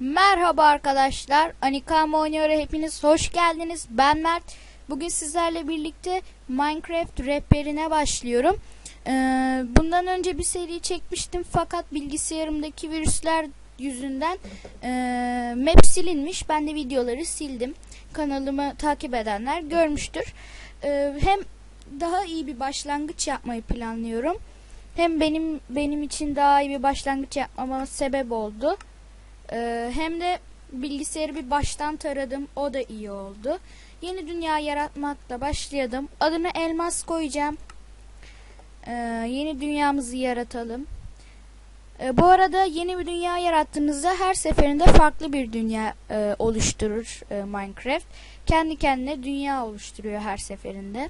Merhaba arkadaşlar. Anikama oynuyor. Hepiniz hoş geldiniz. Ben Mert. Bugün sizlerle birlikte Minecraft rehberine başlıyorum. Ee, bundan önce bir seri çekmiştim fakat bilgisayarımdaki virüsler yüzünden e, map silinmiş. Ben de videoları sildim. Kanalımı takip edenler görmüştür. Ee, hem daha iyi bir başlangıç yapmayı planlıyorum. Hem benim benim için daha iyi bir başlangıç yapmama sebep oldu. Ee, hem de bilgisayarı bir baştan taradım. O da iyi oldu. Yeni dünya yaratmakla başladım. Adını elmas koyacağım. Ee, yeni dünyamızı yaratalım. Ee, bu arada yeni bir dünya yarattığınızda her seferinde farklı bir dünya e, oluşturur e, Minecraft. Kendi kendine dünya oluşturuyor her seferinde.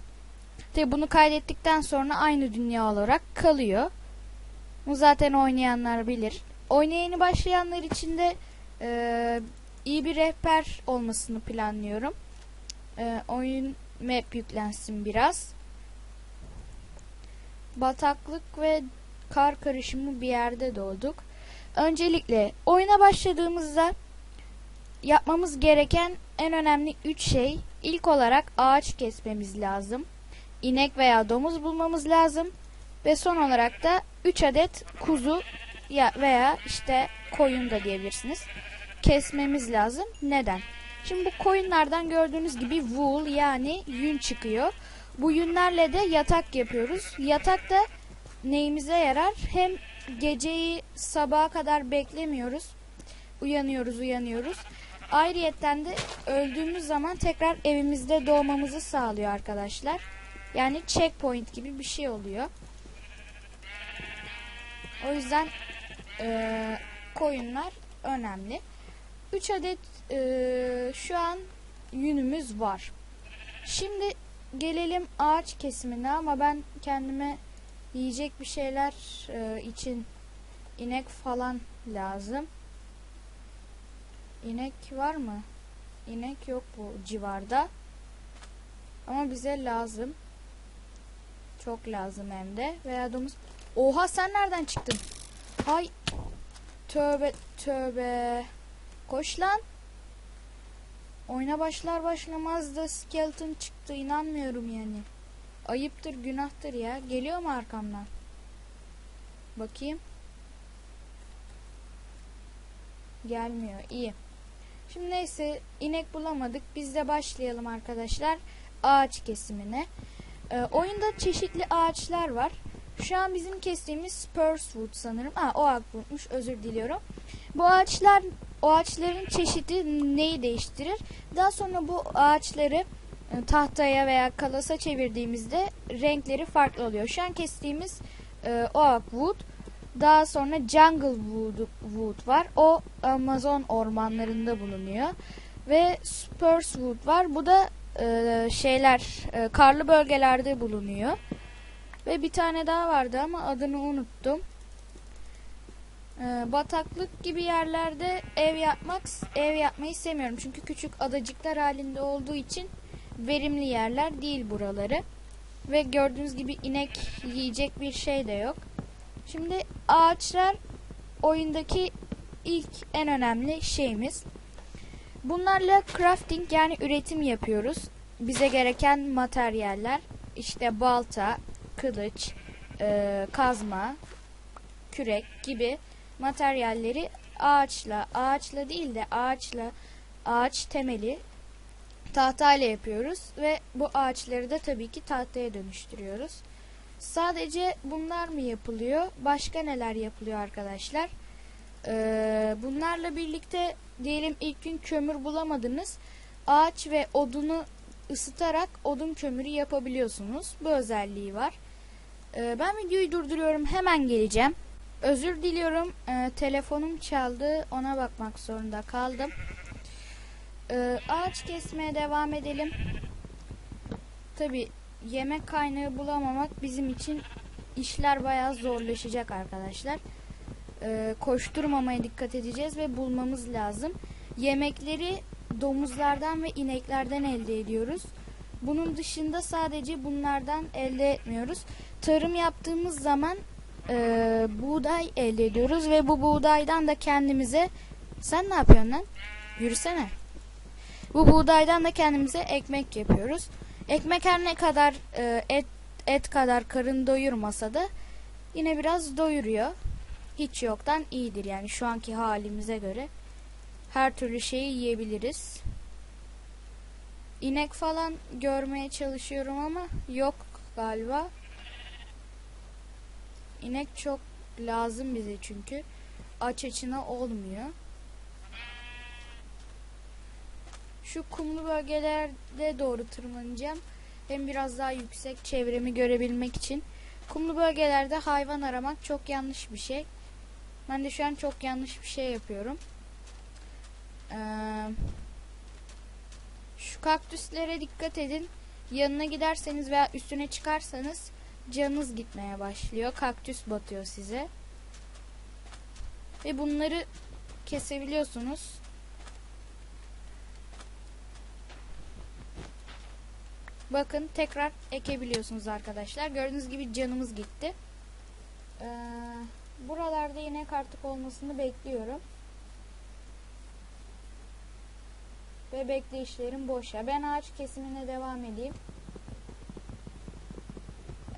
Tabi bunu kaydettikten sonra aynı dünya olarak kalıyor. Bu zaten oynayanlar bilir. Oynayeni başlayanlar için de e, iyi bir rehber olmasını planlıyorum. E, oyun map yüklensin biraz. Bataklık ve kar karışımı bir yerde doğduk. Öncelikle oyuna başladığımızda yapmamız gereken en önemli 3 şey ilk olarak ağaç kesmemiz lazım. İnek veya domuz bulmamız lazım ve son olarak da 3 adet kuzu ya veya işte koyun da diyebilirsiniz. Kesmemiz lazım. Neden? Şimdi bu koyunlardan gördüğünüz gibi wool yani yün çıkıyor. Bu yünlerle de yatak yapıyoruz. Yatak da neyimize yarar? Hem geceyi sabaha kadar beklemiyoruz. Uyanıyoruz, uyanıyoruz. Ayrıyetten de öldüğümüz zaman tekrar evimizde doğmamızı sağlıyor arkadaşlar. Yani checkpoint gibi bir şey oluyor. O yüzden e, koyunlar önemli. 3 adet e, şu an yünümüz var. Şimdi gelelim ağaç kesimine ama ben kendime yiyecek bir şeyler e, için inek falan lazım. İnek var mı? İnek yok bu civarda. Ama bize lazım. Çok lazım hem de. Veya domuz. Oha sen nereden çıktın? Hay. Tövbe tövbe. Koş lan. Oyuna başlar başlamaz da skeleton çıktı. İnanmıyorum yani. Ayıptır günahtır ya. Geliyor mu arkamdan? Bakayım. Gelmiyor. İyi. Şimdi neyse inek bulamadık. Biz de başlayalım arkadaşlar. Ağaç kesimine. Ee, oyunda çeşitli ağaçlar var. Şu an bizim kestiğimiz Spurswood sanırım. Ha o Oakwood'muş özür diliyorum. Bu ağaçlar o ağaçların çeşidi neyi değiştirir? Daha sonra bu ağaçları e, tahtaya veya kalasa çevirdiğimizde renkleri farklı oluyor. Şu an kestiğimiz e, Oakwood daha sonra Jungle Wood, Wood var. O Amazon ormanlarında bulunuyor. Ve Spurswood var. Bu da e, şeyler e, karlı bölgelerde bulunuyor. Ve bir tane daha vardı ama adını unuttum. Ee, bataklık gibi yerlerde ev yapmak ev yapmayı sevmiyorum. Çünkü küçük adacıklar halinde olduğu için verimli yerler değil buraları. Ve gördüğünüz gibi inek yiyecek bir şey de yok. Şimdi ağaçlar oyundaki ilk en önemli şeyimiz. Bunlarla crafting yani üretim yapıyoruz. Bize gereken materyaller işte balta, kılıç, e, kazma, kürek gibi materyalleri ağaçla, ağaçla değil de ağaçla, ağaç temeli tahtayla yapıyoruz ve bu ağaçları da tabii ki tahtaya dönüştürüyoruz. Sadece bunlar mı yapılıyor? Başka neler yapılıyor arkadaşlar? Ee, bunlarla birlikte diyelim ilk gün kömür bulamadınız. Ağaç ve odunu ısıtarak odun kömürü yapabiliyorsunuz. Bu özelliği var. Ee, ben videoyu durduruyorum. Hemen geleceğim. Özür diliyorum. Ee, telefonum çaldı. Ona bakmak zorunda kaldım. Ee, ağaç kesmeye devam edelim. Tabi yemek kaynağı bulamamak bizim için işler bayağı zorlaşacak arkadaşlar. Ee, koşturmamaya dikkat edeceğiz ve bulmamız lazım. Yemekleri domuzlardan ve ineklerden elde ediyoruz. Bunun dışında sadece bunlardan elde etmiyoruz. Tarım yaptığımız zaman e, buğday elde ediyoruz ve bu buğdaydan da kendimize Sen ne yapıyorsun lan? Yürüsene. Bu buğdaydan da kendimize ekmek yapıyoruz. Ekmek her ne kadar e, et et kadar karın doyurmasa da yine biraz doyuruyor. Hiç yoktan iyidir yani şu anki halimize göre her türlü şeyi yiyebiliriz. İnek falan görmeye çalışıyorum ama yok galiba. İnek çok lazım bize çünkü aç açına olmuyor. Şu kumlu bölgelerde doğru tırmanacağım. Hem biraz daha yüksek çevremi görebilmek için. Kumlu bölgelerde hayvan aramak çok yanlış bir şey. Ben de şu an çok yanlış bir şey yapıyorum. Ee, şu kaktüslere dikkat edin. Yanına giderseniz veya üstüne çıkarsanız canınız gitmeye başlıyor. Kaktüs batıyor size. Ve bunları kesebiliyorsunuz. Bakın tekrar ekebiliyorsunuz arkadaşlar. Gördüğünüz gibi canımız gitti. Ee, buralarda yine artık olmasını bekliyorum. Ve bekleyişlerim boşa. Ben ağaç kesimine devam edeyim.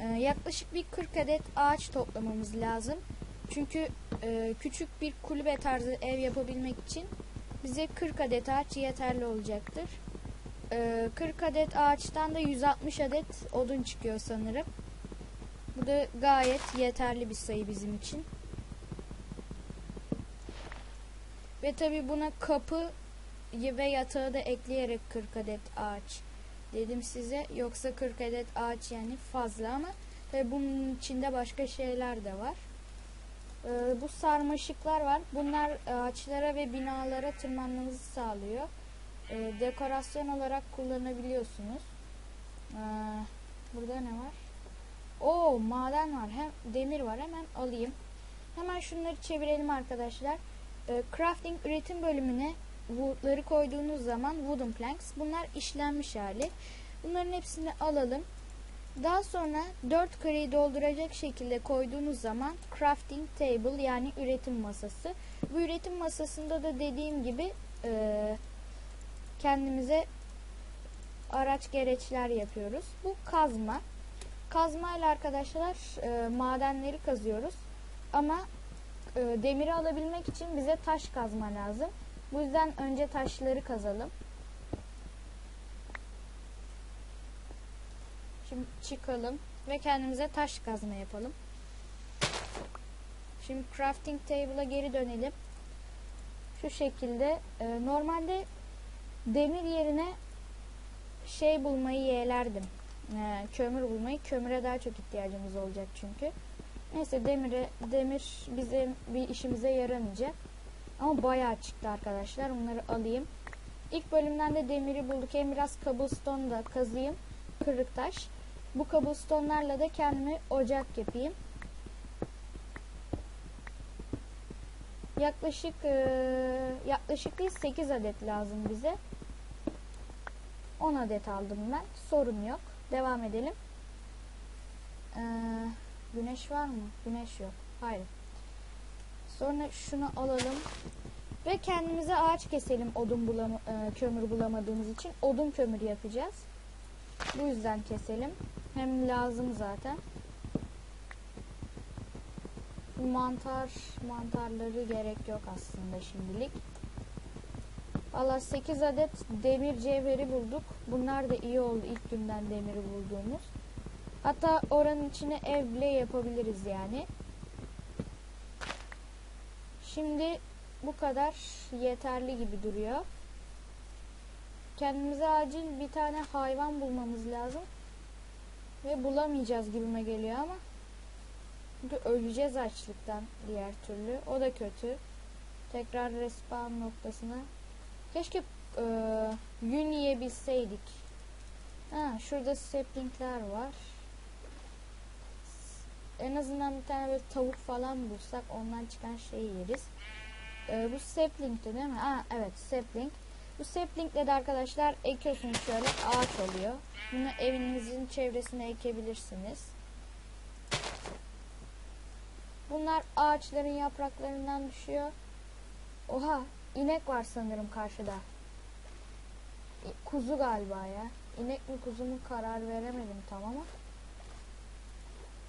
Ee, yaklaşık bir 40 adet ağaç toplamamız lazım. Çünkü e, küçük bir kulübe tarzı ev yapabilmek için bize 40 adet ağaç yeterli olacaktır. Ee, 40 adet ağaçtan da 160 adet odun çıkıyor sanırım. Bu da gayet yeterli bir sayı bizim için. Ve tabi buna kapı ve yatağı da ekleyerek 40 adet ağaç dedim size. Yoksa 40 adet ağaç yani fazla ama tabi bunun içinde başka şeyler de var. Ee, bu sarmaşıklar var. Bunlar ağaçlara ve binalara tırmanmanızı sağlıyor. Ee, dekorasyon olarak kullanabiliyorsunuz. Ee, burada ne var? Oo maden var. Hem demir var. Hemen alayım. Hemen şunları çevirelim arkadaşlar. Ee, crafting üretim bölümüne woodları koyduğunuz zaman wooden planks. Bunlar işlenmiş hali. Bunların hepsini alalım. Daha sonra 4 kareyi dolduracak şekilde koyduğunuz zaman crafting table yani üretim masası. Bu üretim masasında da dediğim gibi e, kendimize araç gereçler yapıyoruz. Bu kazma. Kazma ile arkadaşlar e, madenleri kazıyoruz. Ama e, demiri alabilmek için bize taş kazma lazım. Bu yüzden önce taşları kazalım. Şimdi çıkalım ve kendimize taş kazma yapalım. Şimdi crafting table'a geri dönelim. Şu şekilde e, normalde demir yerine şey bulmayı yeğlerdim. E, kömür bulmayı. Kömüre daha çok ihtiyacımız olacak çünkü. Neyse demire, demir bizim bir işimize yaramayacak. Ama bayağı çıktı arkadaşlar. Bunları alayım. İlk bölümden de demiri bulduk. Hem biraz cobblestone da kazıyım. Kırık taş. Bu cobblestone'larla da kendime ocak yapayım. Yaklaşık e, yaklaşık değil 8 adet lazım bize. 10 adet aldım ben. Sorun yok. Devam edelim. Ee, güneş var mı? Güneş yok. Hayır. Sonra şunu alalım. Ve kendimize ağaç keselim odun bulama, e, kömür bulamadığımız için. Odun kömür yapacağız. Bu yüzden keselim. Hem lazım zaten. Mantar, mantarları gerek yok aslında şimdilik. Valla 8 adet demir cevheri bulduk. Bunlar da iyi oldu ilk günden demiri bulduğumuz. Hatta oranın içine ev bile yapabiliriz yani. Şimdi bu kadar yeterli gibi duruyor. Kendimize acil bir tane hayvan bulmamız lazım. Ve bulamayacağız gibime geliyor ama. Çünkü öleceğiz açlıktan diğer türlü. O da kötü. Tekrar respawn noktasına. Keşke e, yün yiyebilseydik. Ha, şurada saplingler var. En azından bir tane böyle tavuk falan bulsak ondan çıkan şeyi yeriz. E, bu sapling'ti değil mi? Aa, evet sapling. Bu saplingle de arkadaşlar ekiyorsunuz şöyle ağaç oluyor. Bunu evinizin çevresine ekebilirsiniz. Bunlar ağaçların yapraklarından düşüyor. Oha inek var sanırım karşıda. İ- Kuzu galiba ya. İnek mi kuzu mu karar veremedim tam ama.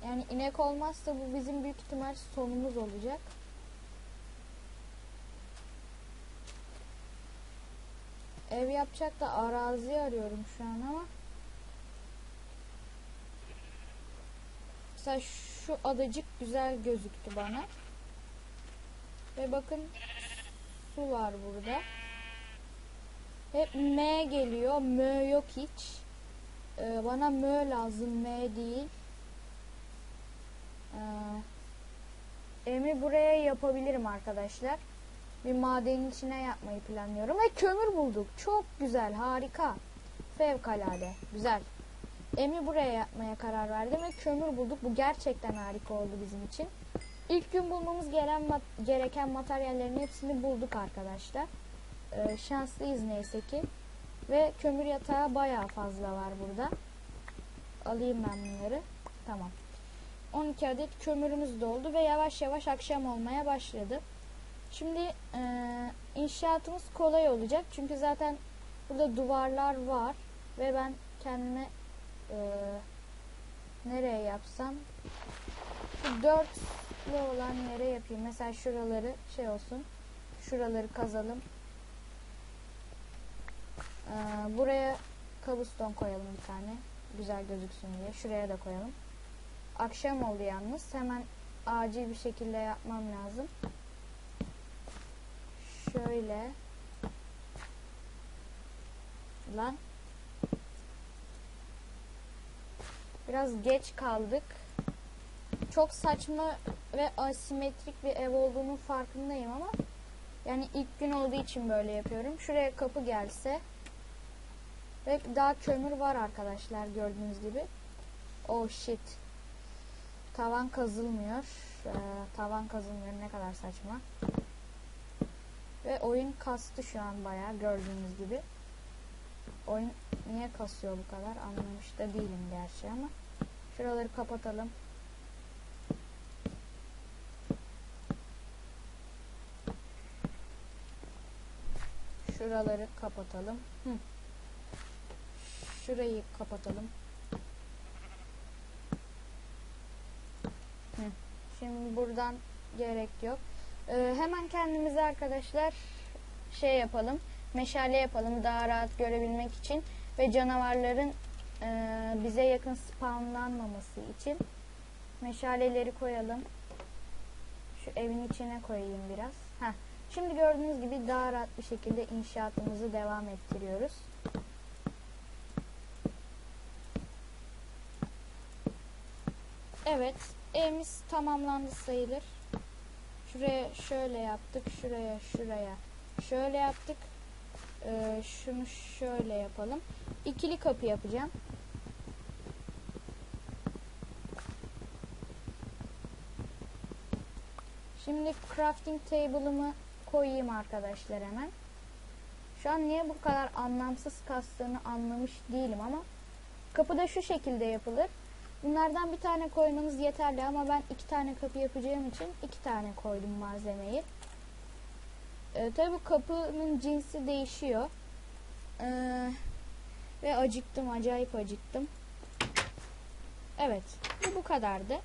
Yani inek olmazsa bu bizim büyük ihtimal sonumuz olacak. Ev yapacak da arazi arıyorum şu an ama. Mesela şu adacık güzel gözüktü bana. Ve bakın su var burada. Hep M geliyor. M yok hiç. Ee, bana M lazım. M değil. Ee, M'i buraya yapabilirim arkadaşlar. Bir madenin içine yapmayı planlıyorum. Ve kömür bulduk. Çok güzel. Harika. Fevkalade. Güzel. M'i buraya yapmaya karar verdim ve kömür bulduk. Bu gerçekten harika oldu bizim için. İlk gün bulmamız gelen gereken materyallerin hepsini bulduk arkadaşlar. Ee, şanslıyız neyse ki. Ve kömür yatağı bayağı fazla var burada. Alayım ben bunları. Tamam. 12 adet kömürümüz doldu ve yavaş yavaş akşam olmaya başladı. Şimdi e, inşaatımız kolay olacak. Çünkü zaten burada duvarlar var ve ben kendime e, nereye yapsam şu dörtlü olan yere yapayım. Mesela şuraları şey olsun. Şuraları kazalım. Ee, buraya kabuston koyalım bir tane. Güzel gözüksün diye. Şuraya da koyalım. Akşam oldu yalnız. Hemen acil bir şekilde yapmam lazım. Şöyle. Lan. Biraz geç kaldık. Çok saçma ve asimetrik bir ev olduğunun farkındayım ama yani ilk gün olduğu için böyle yapıyorum. Şuraya kapı gelse ve daha kömür var arkadaşlar gördüğünüz gibi. Oh shit. Tavan kazılmıyor. Ee, tavan kazılmıyor ne kadar saçma. Ve oyun kastı şu an bayağı gördüğünüz gibi. Oyun niye kasıyor bu kadar anlamış da değilim gerçi ama. Şuraları kapatalım. Şuraları kapatalım. Hı. Şurayı kapatalım. Hı. Şimdi buradan gerek yok. Ee, hemen kendimize arkadaşlar şey yapalım. Meşale yapalım daha rahat görebilmek için ve canavarların e, bize yakın spawnlanmaması için meşaleleri koyalım. Şu evin içine koyayım biraz. Heh. Şimdi gördüğünüz gibi daha rahat bir şekilde inşaatımızı devam ettiriyoruz. Evet, evimiz tamamlandı sayılır. Şuraya şöyle yaptık, şuraya şuraya şöyle yaptık. Ee, şunu şöyle yapalım. İkili kapı yapacağım. Şimdi crafting table'ımı koyayım arkadaşlar hemen. Şu an niye bu kadar anlamsız kastığını anlamış değilim ama kapı da şu şekilde yapılır. Bunlardan bir tane koymanız yeterli ama ben iki tane kapı yapacağım için iki tane koydum malzemeyi. Ee, tabi kapının cinsi değişiyor. Ee, ve acıktım, acayip acıktım. Evet, bu bu kadardı.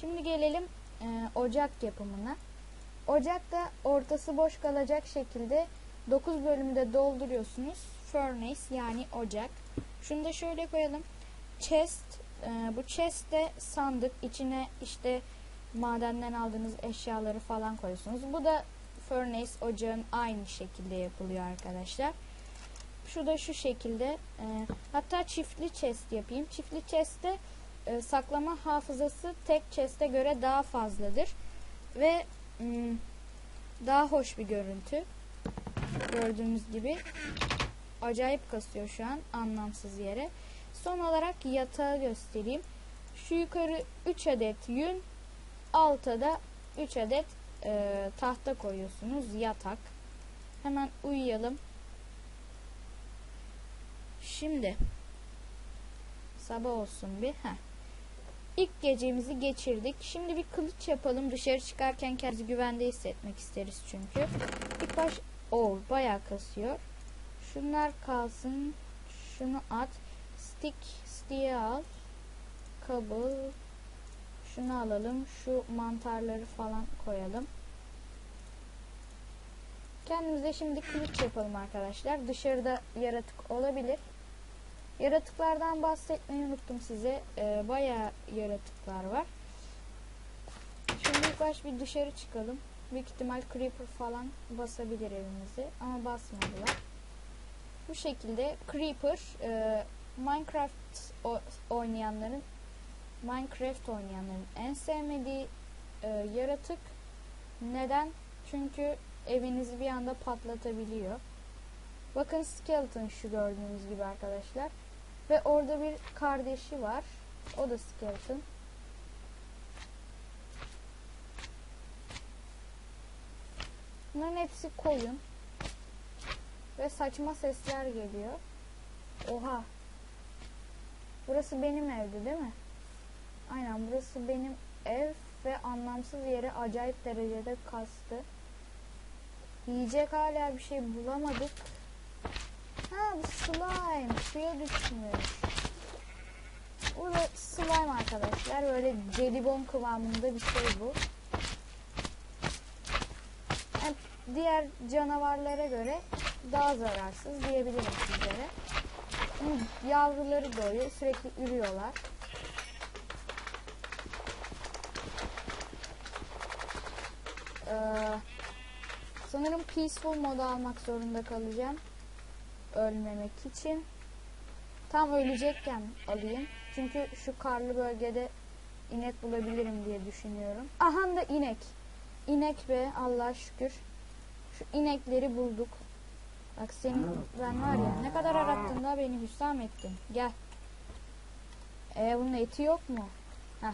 Şimdi gelelim e, ocak yapımına. Ocakta ortası boş kalacak şekilde 9 bölümde dolduruyorsunuz. Furnace yani ocak. Şunu da şöyle koyalım. Chest. E, bu chest'te sandık. içine işte madenden aldığınız eşyaları falan koyuyorsunuz. Bu da furnace ocağın aynı şekilde yapılıyor arkadaşlar. Şu da şu şekilde. E, hatta çiftli chest yapayım. Çiftli chest'te e, saklama hafızası tek chest'e göre daha fazladır. Ve m, daha hoş bir görüntü. Gördüğünüz gibi acayip kasıyor şu an anlamsız yere. Son olarak yatağı göstereyim. Şu yukarı 3 adet yün, alta da 3 adet e, tahta koyuyorsunuz yatak. Hemen uyuyalım. Şimdi sabah olsun bir. Heh. İlk gecemizi geçirdik. Şimdi bir kılıç yapalım. Dışarı çıkarken kendimizi güvende hissetmek isteriz çünkü. İlk baş... Oo bayağı kasıyor. Şunlar kalsın. Şunu at. Stick, stick'i al. Kabul. Şunu alalım. Şu mantarları falan koyalım. Kendimize şimdi kılıç yapalım arkadaşlar. Dışarıda yaratık olabilir. Yaratıklardan bahsetmeyi unuttum size. Ee, bayağı yaratıklar var. Şimdi ilk baş bir dışarı çıkalım. Büyük ihtimal creeper falan basabilir evimizi. Ama basmadılar. Bu şekilde creeper e, Minecraft oynayanların Minecraft oynayanların en sevmediği e, yaratık. Neden? Çünkü evinizi bir anda patlatabiliyor. Bakın skeleton şu gördüğünüz gibi arkadaşlar. Ve orada bir kardeşi var. O da skeleton. Bunların hepsi koyun. Ve saçma sesler geliyor. Oha. Burası benim evdi değil mi? Aynen burası benim ev ve anlamsız yere acayip derecede kastı. Yiyecek hala bir şey bulamadık. Ha bu slime. Suya düşmüş. Bu da slime arkadaşlar. Böyle jelibon kıvamında bir şey bu. Yani diğer canavarlara göre daha zararsız diyebilirim sizlere. Yavruları doğuyor. Sürekli ürüyorlar. Ee, sanırım peaceful modu almak zorunda kalacağım. Ölmemek için. Tam ölecekken alayım. Çünkü şu karlı bölgede inek bulabilirim diye düşünüyorum. Aha da inek. İnek be Allah'a şükür. Şu inekleri bulduk. Bak senin ben var ya ne kadar arattın da beni hüsam ettin. Gel. E bunun eti yok mu? Heh.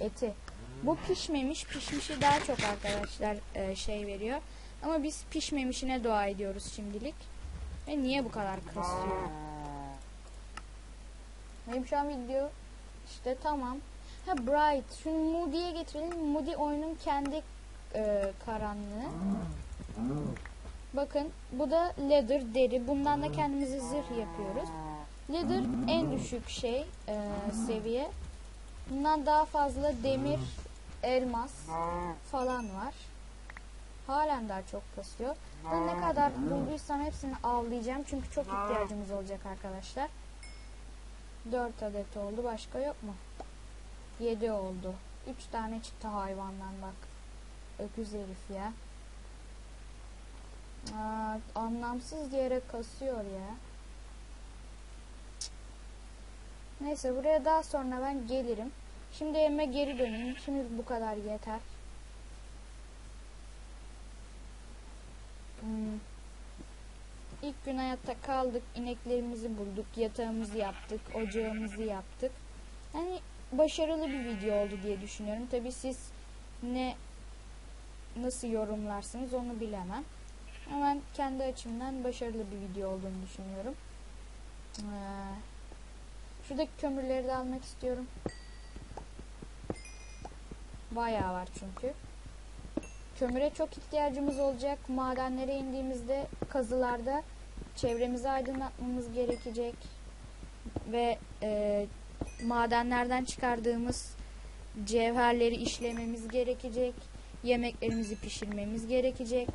Eti. Bu pişmemiş. Pişmişi daha çok arkadaşlar e, şey veriyor. Ama biz pişmemişine dua ediyoruz şimdilik. Ve niye bu kadar kasıyor? Benim şu an video işte tamam. Ha Bright. Şunu Moody'ye getirelim. Moody oyunun kendi e, karanlığı. Bakın bu da leather deri. Bundan da kendimize zırh yapıyoruz. Leather en düşük şey e, seviye. Bundan daha fazla demir, elmas falan var. Halen daha çok kasıyor. Ben ne kadar bulduysam hepsini avlayacağım. Çünkü çok ihtiyacımız olacak arkadaşlar. 4 adet oldu. Başka yok mu? 7 oldu. 3 tane çıktı hayvandan bak. Öküz herif ya. Aa, anlamsız yere kasıyor ya. Neyse buraya daha sonra ben gelirim. Şimdi evime geri döneyim. Şimdi bu kadar yeter. Hmm. İlk gün hayatta kaldık. ineklerimizi bulduk. Yatağımızı yaptık. Ocağımızı yaptık. Yani başarılı bir video oldu diye düşünüyorum. Tabi siz ne nasıl yorumlarsınız onu bilemem. Ben kendi açımdan başarılı bir video olduğunu düşünüyorum. Ee, şuradaki kömürleri de almak istiyorum. Bayağı var çünkü. Kömüre çok ihtiyacımız olacak. Madenlere indiğimizde kazılarda çevremizi aydınlatmamız gerekecek. Ve e, madenlerden çıkardığımız cevherleri işlememiz gerekecek. Yemeklerimizi pişirmemiz gerekecek.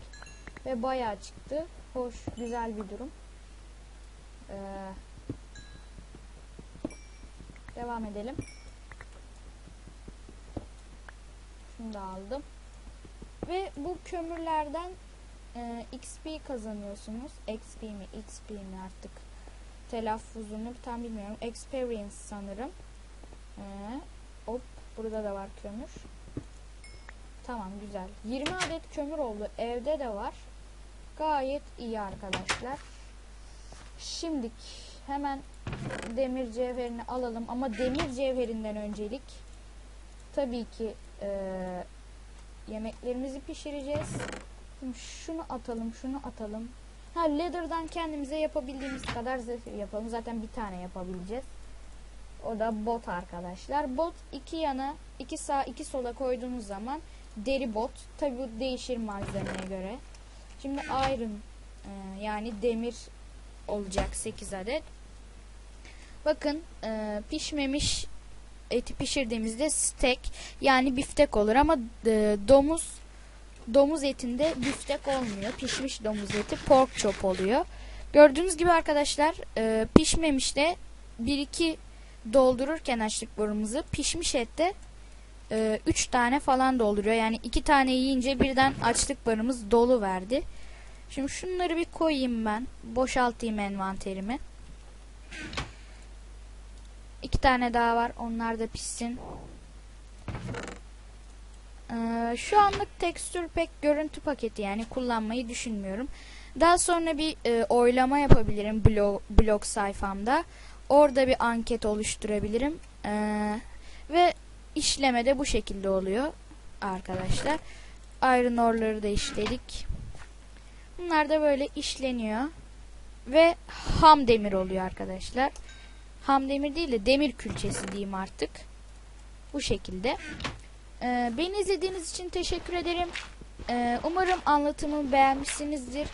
Ve bayağı çıktı. Hoş, güzel bir durum. Ee, devam edelim. Şunu da aldım. Ve bu kömürlerden e, XP kazanıyorsunuz. XP mi, XP mi artık telaffuzunu tam bilmiyorum. Experience sanırım. Ee, hop, burada da var kömür. Tamam güzel. 20 adet kömür oldu. Evde de var. Gayet iyi arkadaşlar. Şimdik hemen demir cevherini alalım. Ama demir cevherinden öncelik tabii ki eee yemeklerimizi pişireceğiz. Şimdi şunu atalım, şunu atalım. Ha leather'dan kendimize yapabildiğimiz kadar zırh yapalım. Zaten bir tane yapabileceğiz. O da bot arkadaşlar. Bot iki yana, iki sağ, iki sola koyduğunuz zaman deri bot. Tabi bu değişir malzemeye göre. Şimdi iron e, yani demir olacak 8 adet. Bakın e, pişmemiş eti pişirdiğimizde steak yani biftek olur ama e, domuz domuz etinde biftek olmuyor. Pişmiş domuz eti pork chop oluyor. Gördüğünüz gibi arkadaşlar e, pişmemiş de 1-2 doldururken açlık borumuzu pişmiş ette 3 tane falan dolduruyor. Yani 2 tane yiyince birden açlık barımız dolu verdi. Şimdi şunları bir koyayım ben. Boşaltayım envanterimi. İki tane daha var. Onlar da pişsin. Ee, şu anlık tekstür pek görüntü paketi yani kullanmayı düşünmüyorum. Daha sonra bir e, oylama yapabilirim blog, blog sayfamda. Orada bir anket oluşturabilirim. Ee, ve işleme de bu şekilde oluyor arkadaşlar. Iron ore'ları da işledik. Bunlar da böyle işleniyor. Ve ham demir oluyor arkadaşlar. Ham demir değil de demir külçesi diyeyim artık. Bu şekilde. Ee, beni izlediğiniz için teşekkür ederim. Ee, umarım anlatımı beğenmişsinizdir.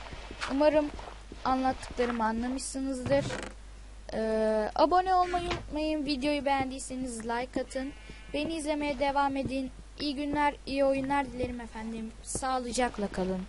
Umarım anlattıklarımı anlamışsınızdır. Ee, abone olmayı unutmayın. Videoyu beğendiyseniz like atın. Beni izlemeye devam edin. İyi günler, iyi oyunlar dilerim efendim. Sağlıcakla kalın.